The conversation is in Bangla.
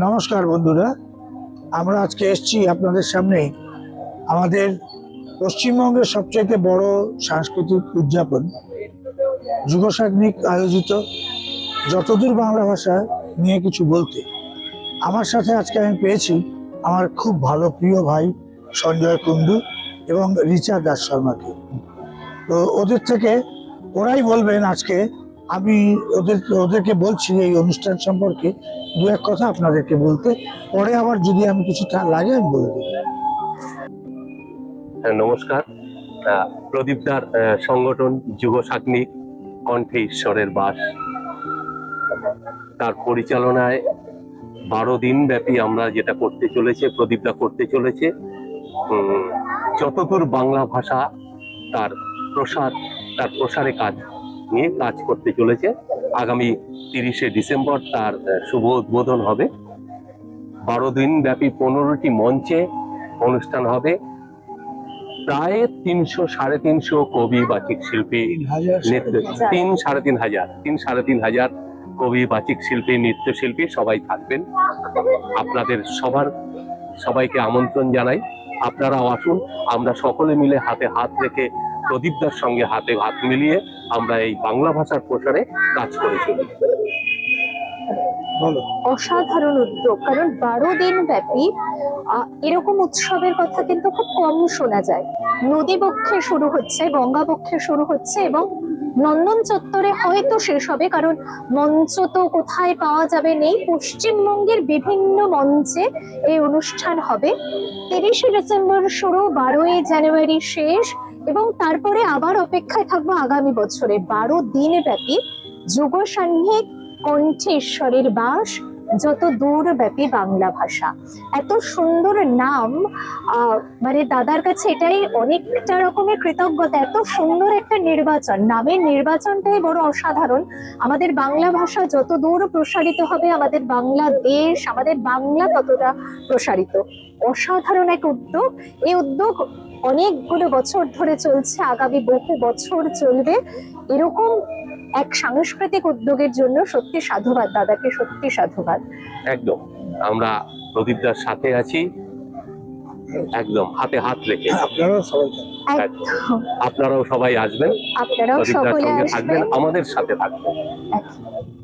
নমস্কার বন্ধুরা আমরা আজকে এসেছি আপনাদের সামনে আমাদের পশ্চিমবঙ্গের সবচাইতে বড় সাংস্কৃতিক উদযাপন যুগসাগ্নিক আয়োজিত যতদূর বাংলা ভাষা নিয়ে কিছু বলতে, আমার সাথে আজকে আমি পেয়েছি আমার খুব ভালো প্রিয় ভাই সঞ্জয় কুণ্ডু এবং রিচা দাস শর্মাকে। তো ওদের থেকে ওরাই বলবেন আজকে আমি ওদের, ওদেরকে বলছি এই অনুষ্ঠান সম্পর্কে দু এক কথা আপনাদেরকে বলতে, পরে আবার যদি আমি কিছু লাগে আমি বলে দেবো। নমস্কার। প্রদীপদার সংগঠন যুগ সাগ্নিক কণ্ঠে ঈশ্বরের বাস। তার পরিচালনায় বারো দিন ব্যাপী আমরা যেটা করতে চলেছে, প্রদীপদা করতে চলেছে যতদূর বাংলা ভাষা তার প্রসার, তার প্রসারে কাজ নিয়ে কাজ করতে চলেছে, আগামী তিরিশে ডিসেম্বর তার শুভ উদ্বোধন হবে। বারো দিন ব্যাপী পনেরোটি মঞ্চে অনুষ্ঠান হবে। প্রায় তিনশো, সাড়ে তিনশো কবি বাচিক শিল্পী তিন সাড়ে তিন হাজার, তিন সাড়ে তিন হাজার কবি বাচিক শিল্পী নৃত্যশিল্পী সবাই থাকবেন। আপনাদের সবার সবাইকে আমন্ত্রণ জানাই। আপনারাও আসুন, আমরা সকলে মিলে হাতে হাত রেখে প্রদীপদার সঙ্গে হাতে হাত মিলিয়ে আমরা এই বাংলা ভাষার প্রসারে কাজ করে চলি। অসাধারণ উদ্যোগ, কারণ বারো দিন ব্যাপী এরকম উৎসবের কথা কিন্তু খুব কম শোনা যায়। নদী পক্ষে শুরু হচ্ছে, গঙ্গা পক্ষে শুরু হচ্ছে এবং নন্দন চত্বরে হয়তো শেষ হবে কারণ মঞ্চ তো কোথায় পাওয়া যাবে নেই। পশ্চিমবঙ্গের বিভিন্ন মঞ্চে এই অনুষ্ঠান হবে। তিরিশে ডিসেম্বর শুরু, বারোই জানুয়ারি শেষ এবং তারপরে আবার অপেক্ষায় থাকব আগামী বছরে। বারো দিন ব্যাপী যুগ সান্নিক কণ্ঠে ঈশ্বরের বাস যত দূর ব্যাপী বাংলা ভাষা। এত সুন্দর নাম মানে দাদার কাছে এটাই অনেকটা রকমের কৃতজ্ঞতা। এত সুন্দর একটা নির্বাচন। নামের নির্বাচনটাই বড় অসাধারণ। আমাদের বাংলা ভাষা যত দূর প্রসারিত হবে, আমাদের বাংলা দেশ, আমাদের বাংলা ততটা প্রসারিত। অসাধারণ এক উদ্যোগ। এই উদ্যোগ অনেকগুলো বছর ধরে চলছে, আগামী বহু বছর চলবে। এরকম এক সাংস্কৃতিক উদ্যোগের জন্য সত্যি সাধুবাদ দাদাকে সত্যি সাধুবাদ। একদম। আমরা প্রদীপদার সাথে আছি। একদম হাতে হাত রেখে। আপনারাও সবাই। আপনারাও সবাই আসবেন। আপনারাও সকলে থাকবেন আসবেন। আমাদের সাথে থাকবেন। একদম।